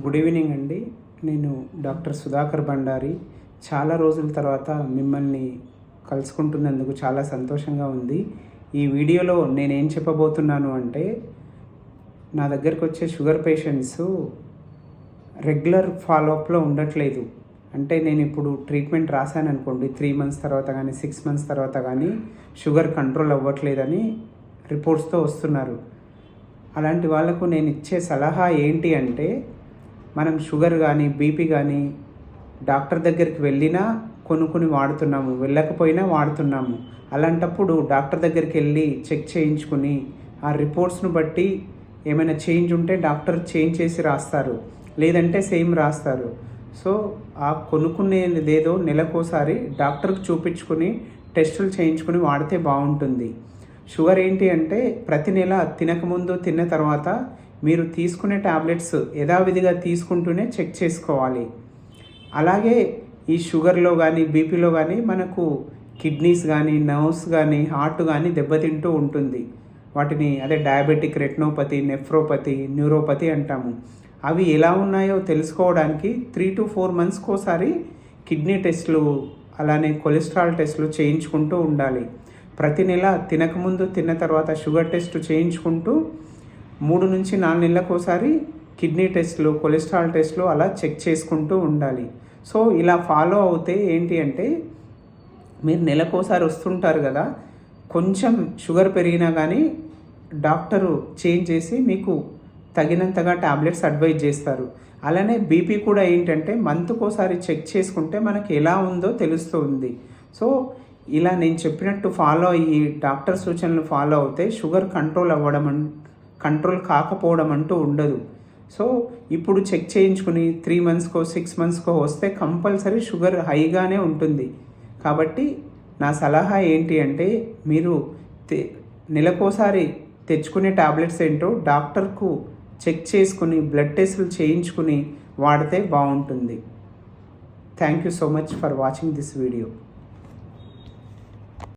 Good evening అండి. నేను doctor Sudhakar Bhandari. చాలా రోజుల తర్వాత మిమ్మల్ని కలుసుకుంటున్నందుకు చాలా సంతోషంగా ఉంది. ఈ వీడియోలో నేనేం చెప్పబోతున్నాను అంటే నా దగ్గరికి వచ్చే షుగర్ పేషెంట్స్ రెగ్యులర్ ఫాలోఅప్లో ఉండట్లేదు. అంటే నేను ఇప్పుడు ట్రీట్మెంట్ రాశాను అనుకోండి త్రీ మంత్స్ తర్వాత కానీ సిక్స్ మంత్స్ తర్వాత కానీ షుగర్ కంట్రోల్ అవ్వట్లేదని రిపోర్ట్స్తో వస్తున్నారు. అలాంటి వాళ్ళకు నేను ఇచ్చే సలహా ఏంటి అంటే మనం షుగర్ కానీ బీపీ కానీ డాక్టర్ దగ్గరికి వెళ్ళినా కొనుక్కుని వాడుతున్నాము వెళ్ళకపోయినా వాడుతున్నాము. అలాంటప్పుడు డాక్టర్ దగ్గరికి వెళ్ళి చెక్ చేయించుకుని ఆ రిపోర్ట్స్ను బట్టి ఏమైనా చేంజ్ ఉంటే డాక్టర్ చేంజ్ చేసి రాస్తారు. లేదంటే సేమ్ రాస్తారు. సో ఆ కొనుక్కునేదేదో నెలకోసారి డాక్టర్కి చూపించుకుని టెస్టులు చేయించుకుని వాడితే బాగుంటుంది. షుగర్ ఏంటి అంటే ప్రతి నెల తినకముందు తిన్న తర్వాత మీరు తీసుకునే టాబ్లెట్స్ యథావిధిగా తీసుకుంటూనే చెక్ చేసుకోవాలి. అలాగే ఈ షుగర్లో కానీ బీపీలో కానీ మనకు కిడ్నీస్ కానీ నర్వ్స్ కానీ హార్ట్ కానీ దెబ్బతింటూ ఉంటుంది. వాటిని అదే డయాబెటిక్ రెట్నోపతి నెఫ్రోపతి న్యూరోపతి అంటాము. అవి ఎలా ఉన్నాయో తెలుసుకోవడానికి త్రీ టు ఫోర్ మంత్స్కి ఒకసారి కిడ్నీ టెస్ట్లు అలానే కొలెస్ట్రాల్ టెస్ట్లు చేయించుకుంటూ ఉండాలి. ప్రతి నెల తినకముందు తిన్న తర్వాత షుగర్ టెస్ట్ చేయించుకుంటూ మూడు నుంచి నాలుగు నెలలకు ఒకసారి కిడ్నీ టెస్ట్లు కొలెస్ట్రాల్ టెస్ట్లు అలా చెక్ చేసుకుంటూ ఉండాలి. సో ఇలా ఫాలో అవుతే ఏంటి అంటే మీరు నెలకోసారి వస్తుంటారు కదా కొంచెం షుగర్ పెరిగినా కానీ డాక్టరు చేంజ్ చేసి మీకు తగినంతగా టాబ్లెట్స్ అడ్వైజ్ చేస్తారు. అలానే బీపీ కూడా ఏంటంటే మంత్కోసారి చెక్ చేసుకుంటే మనకి ఎలా ఉందో తెలుస్తుంది. సో ఇలా నేను చెప్పినట్టు ఫాలో అయ్యి డాక్టర్ సూచనలు ఫాలో అవుతే షుగర్ కంట్రోల్ అవ్వడం కంట్రోల్ కాకపోవడం అంటూ ఉండదు. సో ఇప్పుడు చెక్ చేయించుకుని త్రీ మంత్స్కో సిక్స్ మంత్స్కో వస్తే కంపల్సరీ షుగర్ హైగానే ఉంటుంది. కాబట్టి నా సలహా ఏంటి అంటే మీరు తె- నెలకోసారి తెచ్చుకునే టాబ్లెట్స్ ఏంటో డాక్టర్కు చెక్ చేసుకుని బ్లడ్ టెస్టులు చేయించుకుని వాడితే బాగుంటుంది. Thank you so much for watching this video.